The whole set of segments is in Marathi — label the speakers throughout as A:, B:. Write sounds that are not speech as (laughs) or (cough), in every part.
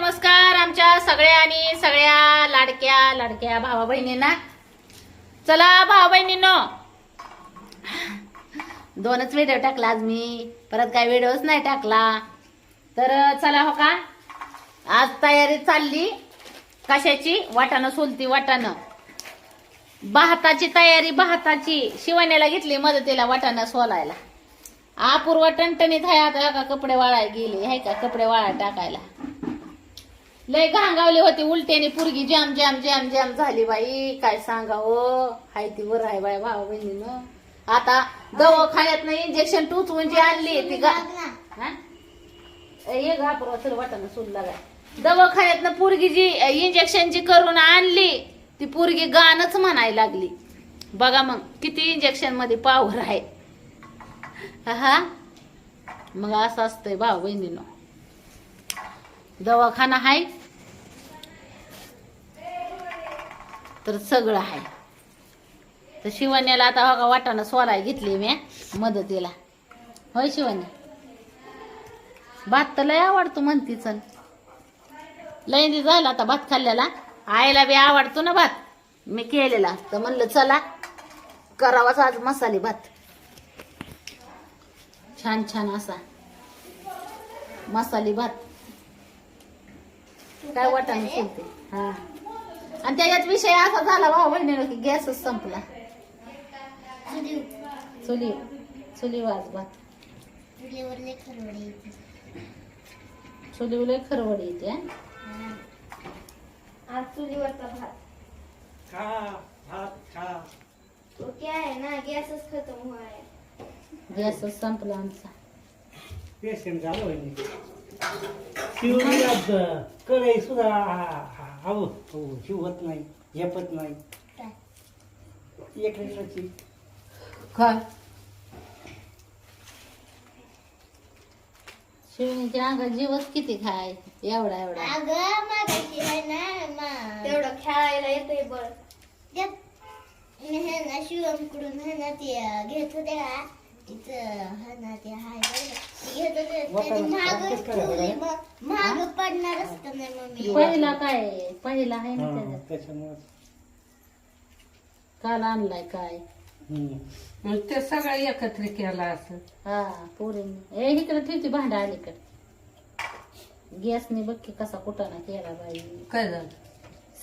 A: नमस्कार आमच्या सगळ्या आणि सगळ्या लाडक्या लाडक्या भावा बहिणींना चला भावा बहिणींनो दोनच व्हिडिओ टाकला आज मी. परत काय व्हिडिओच नाही टाकला. तर चला हो का? आज तयारी चालली. कशाची? वाटाणं सोलती वाटाणं. भाताची तयारी भाताची. शिवण्याला घेतली मदतीला वाटाणं सोलायला. अपूर्व टणटणीत आहे आता. का कपडे वाळायला गेले? आहे का कपडे वाळायला टाकायला? लय घांगावली होती उलट्याने पुरगी. जॅम जॅम जॅम जॅम झाली बाई. काय सांगावं हो? हाय ती वर आहे बाई भाऊ बहिणीनं. आता दवाखान्यात इंजेक्शन टूच जी आणली ती गा हा? ये गा अपूर्व चल वाटाणं लागाय दवाखान्यात पुरगी जी इंजेक्शन जी करून आणली ती पुरगी गाणच म्हणायला लागली. बघा मग किती इंजेक्शनमध्ये पावर आहे. हा मग असं असतंय भाऊ बहिणीनं. दवाखाना आहे तर सगळं आहे. तर शिवण्याला आता का वाटाणं सोलाय घेतली मी मदतीला. होय शिवण्या? भात तर लय आवडतो म्हणती चल. लय झाला आता भात खाल्ल्याला. आईला बी आवडतो ना भात. मी केलेला. तर म्हणलं चला करावाच आज मसाले भात. छान छान असा मसाले भात. काय वाटाणे सोलते हा. आणि त्याच्यात विषय असा झाला भाऊ बहिणीला की गॅसच संपला. चुली चुली वाज भात चुलीवर लय खरवड येते हा.
B: आज चुलीवरचा भात.
C: खा भात खा.
B: तो क्या है ना गॅसच खतम हुआ है
A: गॅसच संपला आमचा.
C: पेशंट झालो कढई सुद्धा हवं हो शिवत नाही झेपत नाही. एक लिटरची.
A: काय? शिवणीच्या अंगात जीवच किती खाय एवढा एवढा.
D: अगं मागायची आहे ना मा
B: तेवढं खेळायला येतंय बळ
D: त्यात हे ना शिवमकडून हे ना ते घेत होते का? महाग पडणार असतं ना मम्मी
A: पहिला काय पहिला आहे ना त्याच्यात.
C: त्याच्यामुळे
A: काल आणलाय काय?
E: मग ते सगळं एकत्र केलं असं.
A: हा पोरींनी ए इकडे ठेवती भांडा अलीकडे. गॅसने बघ की कसा कुटाणा केला बाई.
E: काय झालं?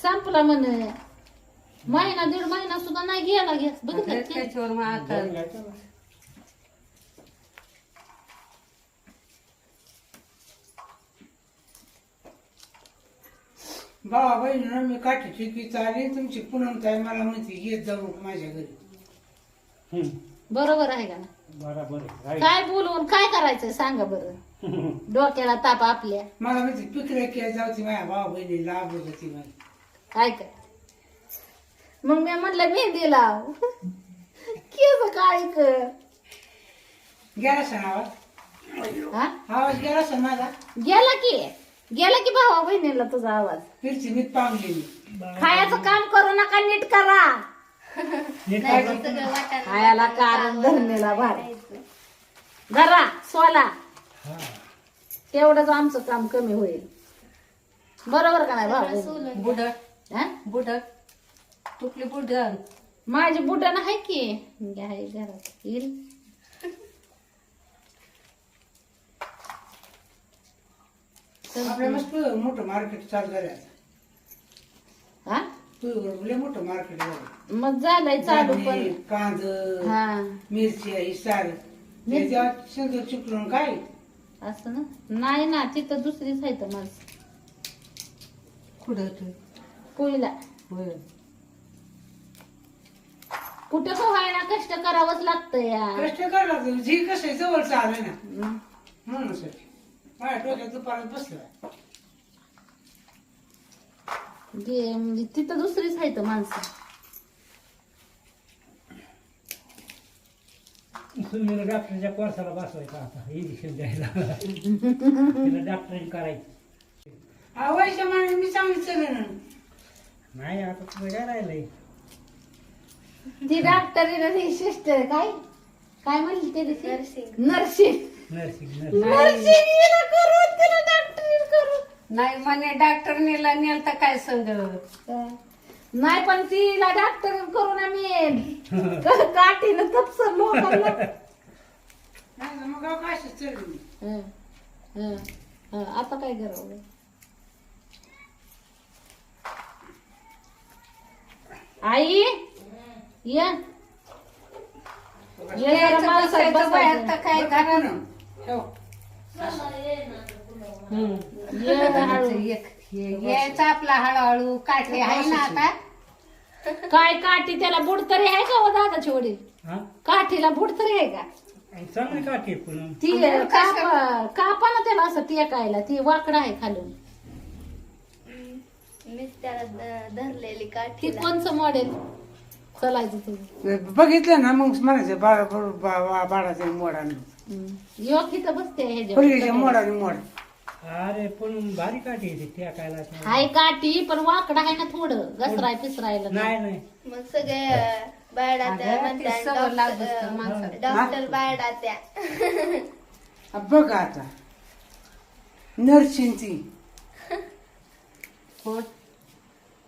A: संपला म्हण. महिना दीड महिना सुद्धा नाही गेला गॅस. बघितलं
E: त्याच्यावर मग आता
C: बाबा बहिणीनं मी काठी ठिकी चालली तुमची पुनम ताई मला म्हणते येत जाऊ माझ्या घरी.
A: बरोबर आहे का ना?
C: बरोबर आहे.
A: काय बोलवून काय करायचं सांगा बरं. (laughs) डोक्याला ताप आपल्या.
C: मला म्हणते पिकरे की जाऊती माझ्या भावा बहिणी लाभ होती माझी
A: काय काय मग मी म्हणलं मेहंदी लाव केस काळी कर?
C: गेला सण आवाज?
A: हा?
C: आवाज गेला सण माझा?
A: गेला की. गेला की भावा बहिणीला तुझा आवाज?
C: फिरची मीच पांगली मी.
A: खायचं काम करू नका नीट करा.
C: नीट
A: खायला कारण धरणीला भार. घरा सोला.
C: हा.
A: तेवढंच आमचं काम कमी होईल. बरोबर का नाही भाऊ
E: बुडक
A: हा?
E: बुडक तुपली बुडक
A: माझी बुडण आहे की? घ्या घरात. येईल.
C: आपल्या मस्त मोठं मार्केट चालू झालं आता.
A: हा
C: तुझं लय मोठं मार्केट झालं.
A: मग झालंय चालू पण.
C: कांद
A: हा.
C: मिरची ही सार शेंदूर चिकलून काय?
A: असं ना? नाही ना तिथं दुसरीच आहे तर माझ.
E: कुठं होय.
A: कुठे व्हायना कष्ट करावंच लागतं या.
C: कष्ट करावं लागतं. जी कसं आहे, जवळचं आलं ना.
A: हं.
C: म्हणून साठी. माझ्या डोक्यात दुपारात बसलं.
A: जे म्हणजे तिथं दुसरीच आहे तर माणसं.
C: सुनीला डॉक्टरच्या कोर्साला बसवायचा आता. इंजेक्शन द्यायला. तिला डॉक्टरिंग करायची. आवायच्या मी सांगितलं ना नाही आता तुझं काय राहिलंय?
A: ती सिस्टर काय? काय म्हणली ते. नर्सिंग.
E: नाही म्हणे डॉक्टर नेला नेल तर काय संग?
A: नाही पण तिला डॉक्टर करून आम्ही काठीनं तपसर लोकांना. हं, हं, हं. आता काय करावं? आई? ये. ये जरा
E: बाहेर. तर काय करा
C: ठेव.
A: ये हळू.
E: यायचं आपला हळूहळू. काठी आहे ना आता?
A: काय काठी? त्याला बुड तरी आहे का हो दादाची वडील?
C: हा?
A: काठीला बुड तरी आहे का?
C: चांगली काठी पुन्हा
A: ती कापा कापा ना त्याला असं टेकायला. ती वाकडं आहे खालून.
B: मीच त्याला ध- धरलेली
A: ती
B: काठीला
A: कोणचं मॉडेल चलायचं तुझं
C: बघितलं ना मग म्हणायचं बाळा बाळा बाळाच्या मोडाने.
A: योग इथं बसते
C: फुलगीच्या
A: ह्याच्या
C: मोडाने मोड अरे पण भारी काठी आहे ती काय
A: हाय काठी पण वाकडं आहे ना थोडं. घसराय पिसरायला
C: नाही नाही.
B: मग सगळे
E: लागत असतं माणसाला.
B: डॉक्टर
C: बघ आता. नर्सिंगची
E: हो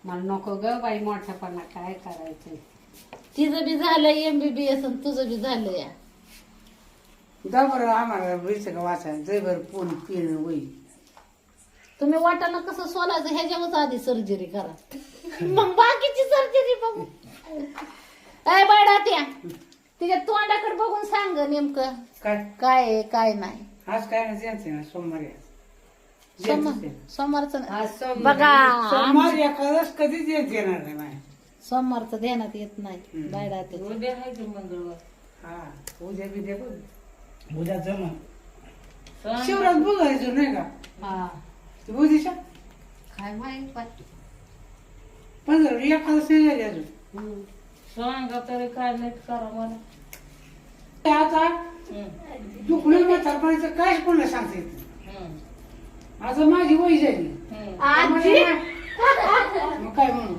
E: मला नको ग बाई मोठ्यापणा. काय करायचं
A: तिचं बी झालं एमबीबीएस आणि तुझं बी झालं या
C: जा बरं आम्हाला का वाचायला जय बरं पोन पिणं होईल
A: तुम्ही वाटाणा कसं सोलायचं ह्याच्यावरच आधी सर्जरी करा मग बाकीची सर्जरी बघू काय बायडा त्या तिच्या तोंडाकडे बघून सांग नेमकं
C: काय
A: काय आहे काय नाही
C: आज काय ना त्यांचं ना सोमवारी आहे.
A: सोमवार
C: ज्यांचं आहे.
A: सोमवारचं
E: आज
A: नाही.
E: सोमवार.
A: बघा
C: सोमवारी एखादच कधीच येत येणार नाही माय.
A: सोमवारचं ध्यानात येत नाही. बायडा ते
E: उद्या आहे की मंगळवार
C: हा उद्या बिद्या बघ उद्या. शिवराज बघायचो नाही का?
E: हा.
C: ते
E: काय माहीत.
C: पंधरा नाही झाली अजून.
E: सांगा तरी काय नीट करा मला
C: ते आता दुखणं म्हातारपणाचं काहीच कोणाला सांगता येत नाही. आता माझी वय झाली.
A: आजी?
C: मग काय म्हणू?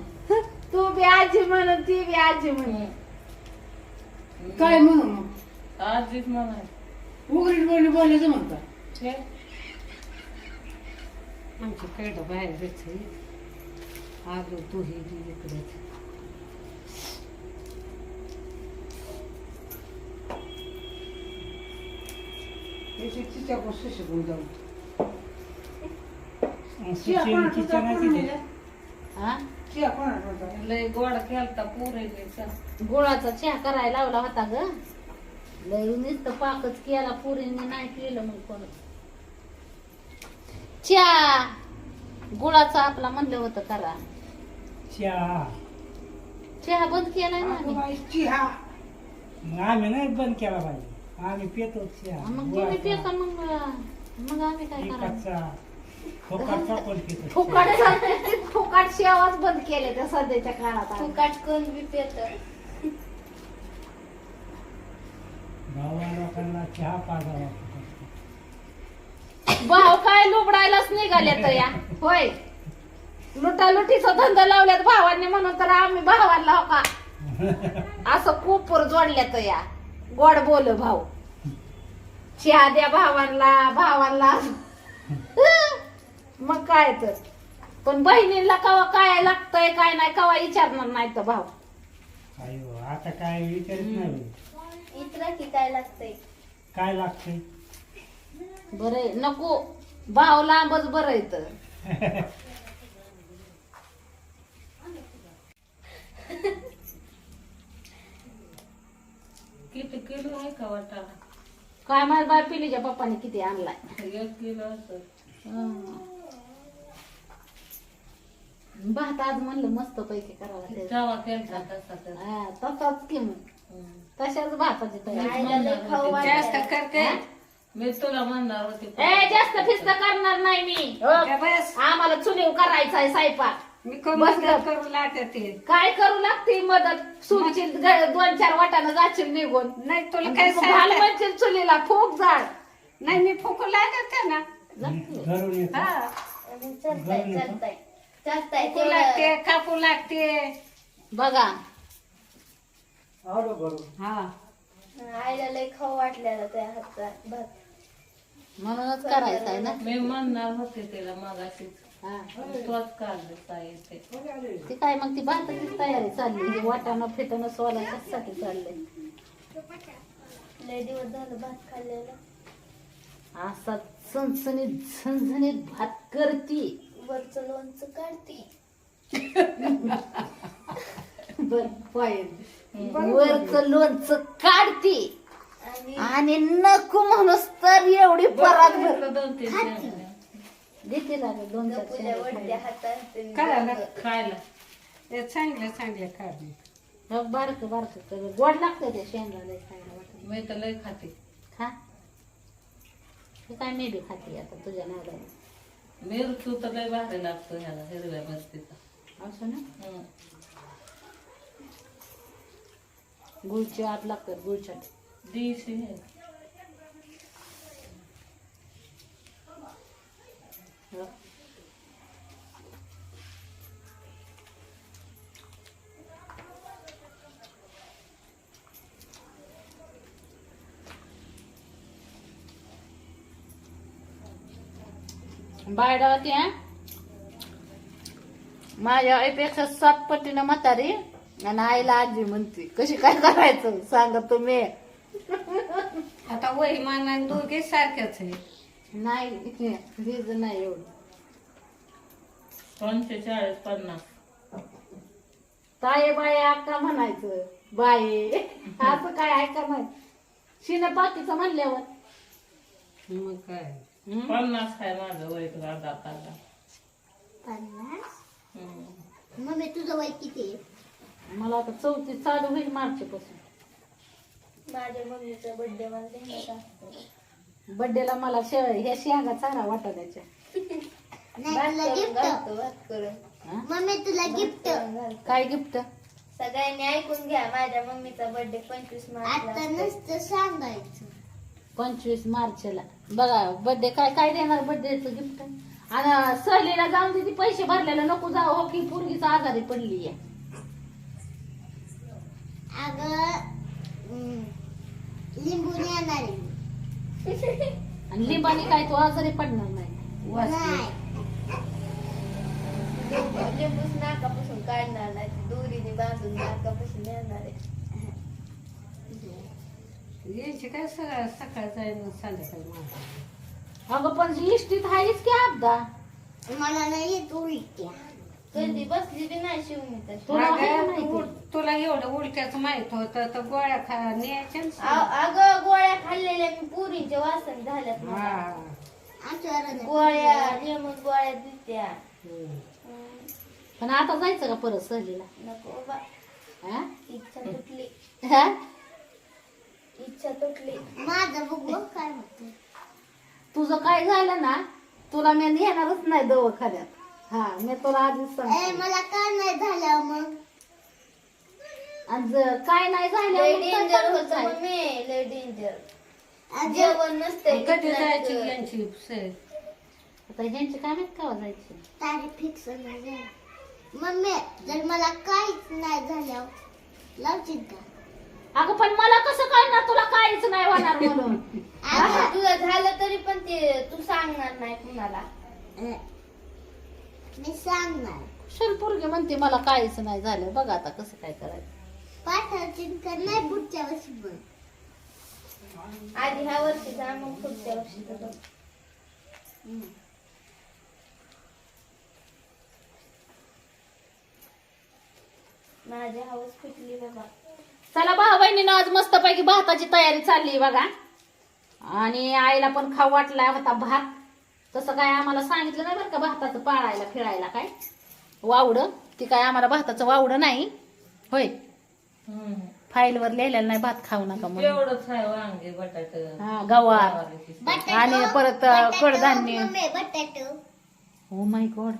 A: तू बी आजी म्हणून ती बी आजी म्हणून
C: काय म्हणू मग?
E: आजीच म्हणाय
C: उघडीत बोलली बोलायचं म्हणता.
E: आमची पेट बाहेर आलो तू ही इकडे.
C: तिच्या गोष्ट शिकून जाऊ.
A: हा?
E: लय गोड केलता पुरेले
A: गुळाचा चहा करायला लावला होता ग. लय नुसतं पाकच केला पुरीने नाही केलं मग कोण. चहा गुळाचा आपला म्हणलं होतं करा.
F: चहा
A: चहा बंद केलाय ना आम्ही.
C: चिहा.
F: मग आम्ही नाही बंद केला पाहिजे आम्ही पितो चहा
A: मग तुम्ही पिता मग मग आम्ही काय करायचं?
F: पण पितो
A: फुकाट फुकाट शेवाच बंद केले त्या सध्याच्या काळात आम्ही.
B: फुकाट कोण बी पेत.
F: गावा लोकांना चहा पाजावा
A: भाव काय लुबडायलाच निघाले तर या. होय. लुटालुटीचा धंदा लावल्यात भावांनी म्हणून तर आम्ही भावांना हो का? असं कुपूर जोडल्यात या. गोड बोल भाऊ. चहा द्या भावांना भावांना. मग काय तर. पण बहिणीला कवा काय लागतंय काय नाही कवा विचारणार नाही तर भाऊ.
F: अयो आता काय विचारित नाही.
B: इतरा की काय लागतंय.
F: काय लागते
A: बरं नको. भाव लांबच बरं येत
E: किती किलो आहे का वाटाणा
A: काय माझ्या बाय पिलीच्या पप्पाने किती आणलाय.
E: एक किलो असं.
A: हं. भात आज म्हणलं मस्त पैकी करावा त्याचा.
E: तवा केलता तसा तर.
A: हा, तसाच की मग. तशाच भाताची तयारी?
E: जास्त करते? मी तुला म्हणणार होते
A: ए जास्त फिस्त करणार नाही मी. हो.
E: बस?
A: आम्हाला चुलीव करायचा आहे स्वयंपाक
E: मी कमी
A: कर.
E: करू लागते
A: काय करू लागते? मदत. ग- दोन चार वाटानं जाशील निघून.
E: नाही तुला काय?
A: म्हणशील चुलीला फूक झाड.
E: नाही मी फुकू लागते ना.
F: घरून येतो
E: हा.
B: मग चालताय चालताय. चालताय
E: फुकू लागते कापू लागते.
A: बघा
C: आलो बरोबर
E: हा.
B: आईला लय खाऊ वाटलेला त्या हातचा भात
A: म्हणूनच करायचं आहे ना.
E: मी म्हणणार होते त्याला मगाशीच
A: हा.
E: तोच काढले
A: ती. काय मग ती भाताचीच तयारी चालली. हे वाटाणं फिटणं सोला कशासाठी चाललंय?
B: लय दिवस झालं भात खाल्लेलं.
A: असा चणचणीत झणझणीत भात करती.
B: वरचं लोणचं काढते. (laughs)
A: बर वरच लोणचं काढती.
B: आणि
A: नको म्हणूस तर एवढी परात भर.
E: दोन तीन शेंगा.
A: देते ना गं दोन शेंगा खायला.
E: खायला. खायला. ते चांगले चांगले काढले
A: हो, बारकं बारकं गोड लागतं ते शेंगाला खायला वाटत.
E: मी तर लय खाते.
A: खा. हे काय मी बी खाते आता तुझ्या नादाने
E: मिरचू तर लय भारी लागतो ह्याला हिरव्या बस्तीचा
A: असं ना
E: हम्म.
A: गुळची आत लागतात गुळच्या
E: देशी.
A: बायडा माझ्या आईपेक्षा सात पटीनं म्हातारी. आणि आईला आजी म्हणते कशी काय करायचं? सांगा तुम्ही.
E: आता वहिमानाने दोघे सारख्याच आहे
A: नाही वीज नाही एवढं.
E: पंचेचाळीस पन्नास.
A: ताये बाये अक्का म्हणायचं. बाये असं काय ऐका नाही शिन पातीचं म्हणल्यावर.
E: मग काय. पन्नास आहे माझं वय तुला दाताला
D: पन्नास. मम्मी तुझं वय किती आहे?
A: मला आता चौथी चालू होईल मार्च पासून
B: माझ्या मम्मीचा बर्थडे मला देण्यात असतो
A: बड्डेला मला शे ह्या शेंगा चारा वाटाण्याच्या
D: नाही तुला
B: भात करून
D: गिफ्ट
B: घालतो भात करून.
A: हा?
D: मम्मी तुला गिफ्ट.
A: काय गिफ्ट
B: सगळ्यांनी ऐकून घ्या माझ्या मम्मीचा बर्थडे पंचवीस मार्चला
D: आता
B: असतो.
D: नसतं सांगायचं.
A: पंचवीस मार्चला. बघा बड्डे काय काय देणार बड्डेचं गिफ्ट आणि सहलीला जाऊन तिथे पैसे भरलेले नको जाऊ हो की पोरगीच आजारी पडली आहे
D: अगं हम्म, लिंबू येणार आहे मी.
A: आणि लिंबाने काय तो आजारी पडणार नाही.
B: लिंबूच नाकापासून काढणार नाही ते दोरीने बांधून नाकापासून येणार आहे.
E: यांची काय सकाळ सकाळ जाईल संध्याकाळी माझं
A: अगं पण इष्टीत आहेच की अपदा
D: मला नाही येत उलट्या.
B: कधी बसली बी नाही शिवणी
A: तुला आहे का
E: अगं,
A: माहिती?
E: तू- तुला एवढं उलट्याच माहीत होतं तर गोळ्या खा न्यायच्या ना
B: आ- अगं गोळ्या खाल्लेल्या मी पुरीचे वासन झाल्यात मला.
E: हा.
B: गोळ्या लेमन गोळ्या
E: हम्म.
B: हम्म,
A: पण आता जायचं का परत सहलीला
B: नको बा
A: हा?
B: इच्छा तुटली
A: हा?
B: इच्छा तुटली
D: माझं बघू काय होतं
A: तुझं काय झालं ना तुला मी नेणारच नाही दवाखान्यात हा मी तुला आधीच
D: ए
A: सांगते
D: मला काय नाही झालं मग?
A: आणि जर काय नाही झालं
B: लय डेंजर होत
A: काय?
B: मम्मी लय डेंजर जेवण नसतंय
E: कधी जायची यांची सर
A: आता ह्यांची काय माहीत का जायची?
D: तारीख फिक्स नाही झाली मम्मी जर मला काहीच नाही झालं लावशील का?
A: अगं पण मला कसं कळणार? तुला काहीच नाही होणार म्हणून.
B: अगं, तुझं झालं तरी पण ते तू सांगणार नाही कुणाला.
D: अं, मी सांगणार.
A: शिरपूर्गी म्हणते मला काहीच नाही झालं. बघा आता कसं काय करायचं.
D: पाठाची का नाही पुढच्या वर्षी पण
B: आधी ह्या वर्षीचा मग पुढच्या वर्षीचा बघ. माझी हाऊस फिटली बाबा.
A: चला भाऊ बहिणीनं आज मस्तपैकी भाताची तयारी चालली बघा. आणि आईला पण खाऊ वाटला होता भात. तसं काय आम्हाला सांगितलं नाही बरं का भाताचं पाळायला फिरायला काय? वावडं. ती काय आम्हाला भाताचं वावडं नाही. होय. फाईलवर लिहिलेलं नाही भात खाऊ नका म्हणून.
E: एवढंच आहे वांगे बटाट.
A: हा गवार. आणि परत कडधान्य. हो माय गॉड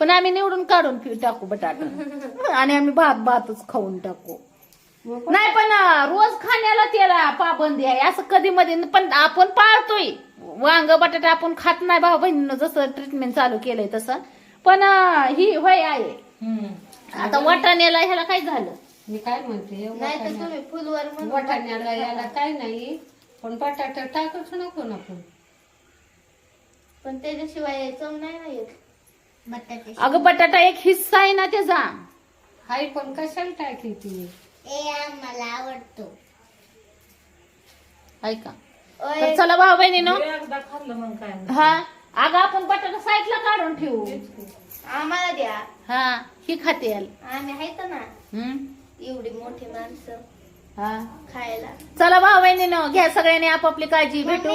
A: पण आम्ही निवडून काढून फि- टाकू बटाटा. (laughs) आणि आम्ही भात भातच खाऊन टाकू. नाही पण रोज खाण्याला त्याला पाबंदी आहे. असं कधी मध्ये पण आपण पाळतोय. वांग बटाटा आपण खात नाही भाऊ. बहिणीनं जसं ट्रीटमेंट चालू केलंय तसं. पण ही होय आहे. आता वाटाण्याला ह्याला काय झालं?
E: मी काय म्हणते?
B: नाही तर तुम्ही फुलवर म्हणून
E: वाटाण्याला याला काय नाही. पण बटाटा टाकूच नको ना पण
B: पण त्याच्याशिवाय चव नाही ना येत.
D: बटाटे
A: अगं बटाटा एक हिस्सा आहे ना त्याचा.
E: हाय पण कशाला टाकी ती
D: ए आम्हाला आवडतो.
A: ऐका. तर चला भाऊ बहिणीनो.
E: एकदा खाल्लं मग काय
A: हा. अगं आपण बटाटा साईडला काढून ठेवू.
B: आम्हाला द्या.
A: हा ही खाते
B: आम्ही आहेत ना.
A: हम्म.
B: एवढी मोठी माणसं
A: हा.
B: खायला.
A: चला भाऊ बहिणीनो घ्या सगळ्यांनी आपापली काळजी भेटू.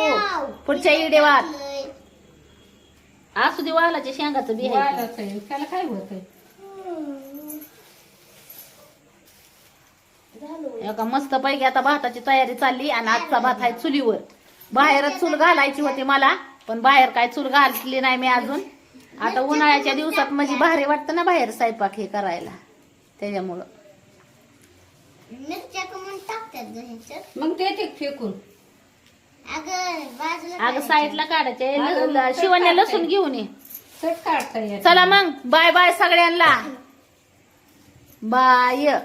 A: पुढच्या इडेवात असू दे वालाच्या शेंगाचं बी आहे.
E: वाढत आहे. त्याला काय होत
A: एका मस्त पैकी आता भाताची तयारी चालली आणि आजचा भात आहे चुलीवर. बाहेरच चूल घालायची होती मला पण बाहेर काय चूल घातली नाही मी अजून. आता उन्हाळ्याच्या दिवसात म्हणजे भारी वाटतं ना बाहेर स्वयंपाक हे करायला त्याच्यामुळं.
E: मग ते फेकून.
D: अगं बाजूला
A: अगं
D: काढायचं.
A: साईडला काढायचे. शिवण्या लसूण घेऊन ये. चला मग बाय बाय सगळ्यांना. बाय.